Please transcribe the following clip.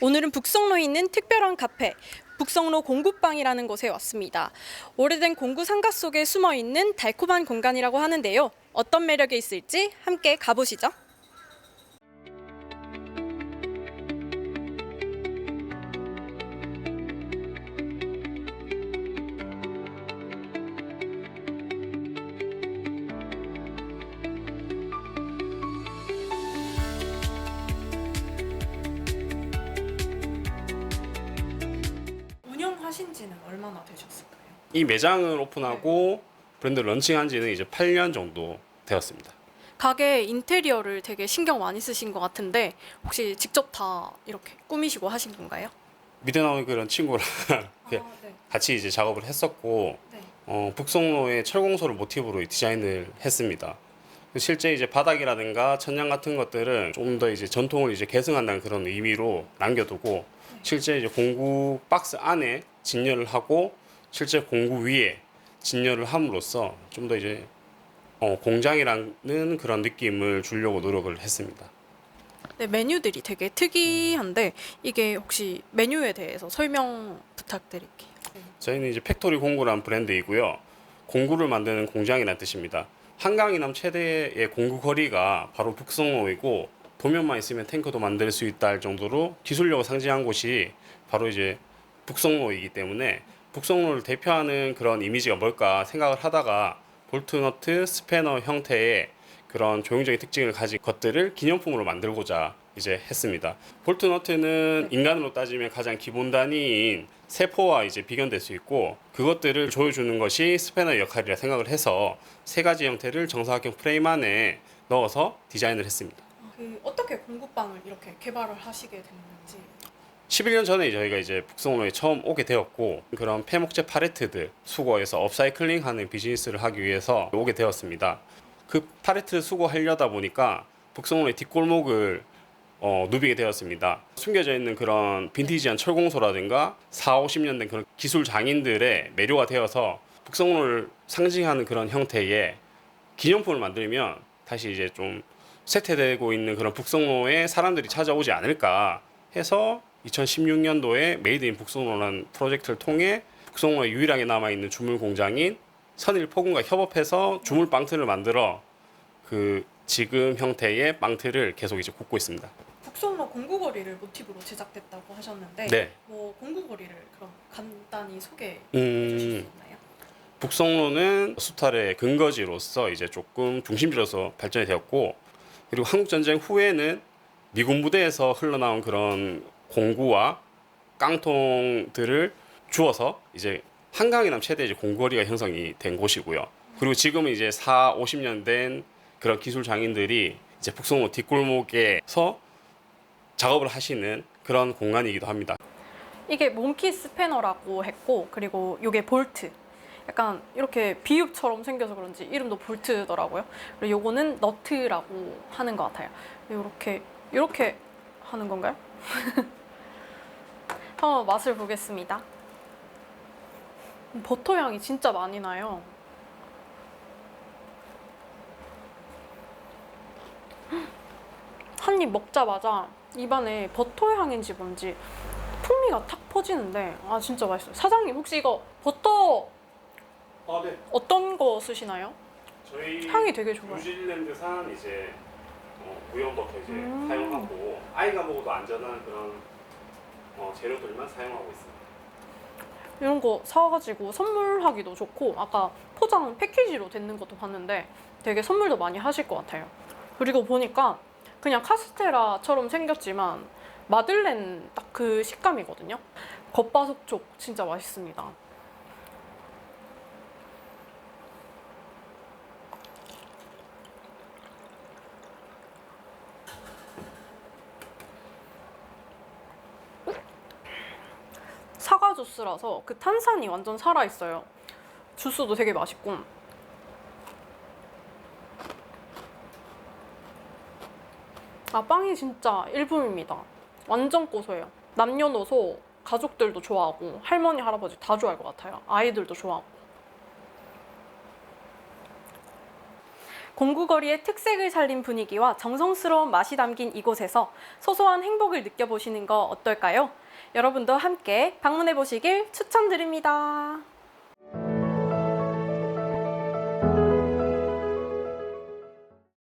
오늘은 북성로에 있는 특별한 카페 북성로 공구방이라는 곳에 왔습니다. 오래된 공구 상가 속에 숨어 있는 달콤한 공간이라고 하는데요. 어떤 매력이 있을지 함께 가보시죠. 하신 지는 얼마나 되셨을까요? 이 매장을 오픈하고 브랜드 런칭한 지는 이제 8년 정도 되었습니다. 가게 인테리어를 되게 신경 많이 쓰신 것 같은데 혹시 직접 다 이렇게 꾸미시고 하신 건가요? 밑에 나오는 그런 친구랑 아, 네. 같이 이제 작업을 했었고 네. 어, 북성로의 철공소를 모티브로 디자인을 했습니다. 실제 이제 바닥이라든가 천장 같은 것들은 좀더 이제 전통을 이제 계승한다는 그런 의미로 남겨두고 실제 이제 공구 박스 안에 진열을 하고 실제 공구 위에 진열을 함으로써 좀 더 이제 어, 공장이라는 그런 느낌을 주려고 노력을 했습니다. 네, 메뉴들이 되게 특이한데 이게 혹시 메뉴에 대해서 설명 부탁드릴게요. 저희는 이제 팩토리 공구라는 브랜드이고요. 공구를 만드는 공장이라는 뜻입니다. 한강 이남 최대의 공구 거리가 바로 북성로이고 도면만 있으면 탱크도 만들 수 있다 할 정도로 기술력을 상징한 곳이 바로 이제 북성로이기 때문에 북성로를 대표하는 그런 이미지가 뭘까 생각을 하다가 볼트너트 스패너 형태의 그런 조형적인 특징을 가진 것들을 기념품으로 만들고자 이제 했습니다. 볼트너트는 인간으로 따지면 가장 기본 단위인 세포와 이제 비견될 수 있고 그것들을 조여주는 것이 스패너의 역할이라 생각을 해서 세 가지 형태를 정사각형 프레임 안에 넣어서 디자인을 했습니다. 그 어떻게 공구빵을 이렇게 개발을 하시게 됐는지 11년 전에 저희가 이제 북성로에 처음 오게 되었고 그런 폐목재 팔레트들 수거해서 업사이클링하는 비즈니스를 하기 위해서 오게 되었습니다. 그 팔레트를 수거하려다 보니까 북성로의 뒷골목을 어, 누비게 되었습니다. 숨겨져 있는 그런 빈티지한 철공소라든가 4, 50년 된 그런 기술 장인들의 매료가 되어서 북성로를 상징하는 그런 형태의 기념품을 만들면 다시 이제 좀 쇠퇴되고 있는 그런 북성로에 사람들이 찾아오지 않을까 해서 2016년도에 메이드 인 북성로라는 프로젝트를 통해 북성로에 유일하게 남아있는 주물 공장인 선일 포군과 협업해서 주물 빵틀을 만들어 그 지금 형태의 빵틀을 계속 이제 굽고 있습니다. 북성로 공구거리를 모티브로 제작됐다고 하셨는데 네. 뭐 공구거리를 그럼 간단히 소개해 음. 주실 수 있나요? 북성로는 수탈의 근거지로서 이제 조금 중심지로서 발전이 되었고 그리고 한국 전쟁 후에는 미군 부대에서 흘러나온 그런 공구와 깡통들을 주어서 이제 한강이남 최대 이제 공거리가 형성이 된 곳이고요. 그리고 지금은 이제 4, 50년 된 그런 기술 장인들이 이제 북성로 뒷골목에서 작업을 하시는 그런 공간이기도 합니다. 이게 몽키 스패너라고 했고 그리고 이게 볼트 약간 이렇게 비읍처럼 생겨서 그런지 이름도 볼트더라고요. 그리고 요거는 너트라고 하는 것 같아요. 이렇게 이렇게 하는 건가요? 한번 맛을 보겠습니다. 버터 향이 진짜 많이 나요. 한 입 먹자마자 입안에 버터 향인지 뭔지 풍미가 탁 퍼지는데 아 진짜 맛있어요. 사장님 혹시 이거 버터 아, 네. 어떤 거 쓰시나요? 저희 향이 되게 좋아요. 뉴질랜드산 이제 어, 무염 버터 이제 음. 사용하고 아이가 먹어도 안전한 그런 어, 재료들만 사용하고 있습니다. 이런 거 사가지고 선물하기도 좋고 아까 포장 패키지로 되는 것도 봤는데 되게 선물도 많이 하실 것 같아요. 그리고 보니까 그냥 카스테라처럼 생겼지만 마들렌 딱 그 식감이거든요. 겉바속촉 진짜 맛있습니다. 주스라서 그 탄산이 완전 살아있어요. 주스도 되게 맛있고. 아, 빵이 진짜 일품입니다. 완전 고소해요. 남녀노소 가족들도 좋아하고 할머니, 할아버지 다 좋아할 것 같아요. 아이들도 좋아하고. 공구거리의 특색을 살린 분위기와 정성스러운 맛이 담긴 이곳에서 소소한 행복을 느껴보시는 거 어떨까요? 여러분도 함께 방문해 보시길 추천드립니다.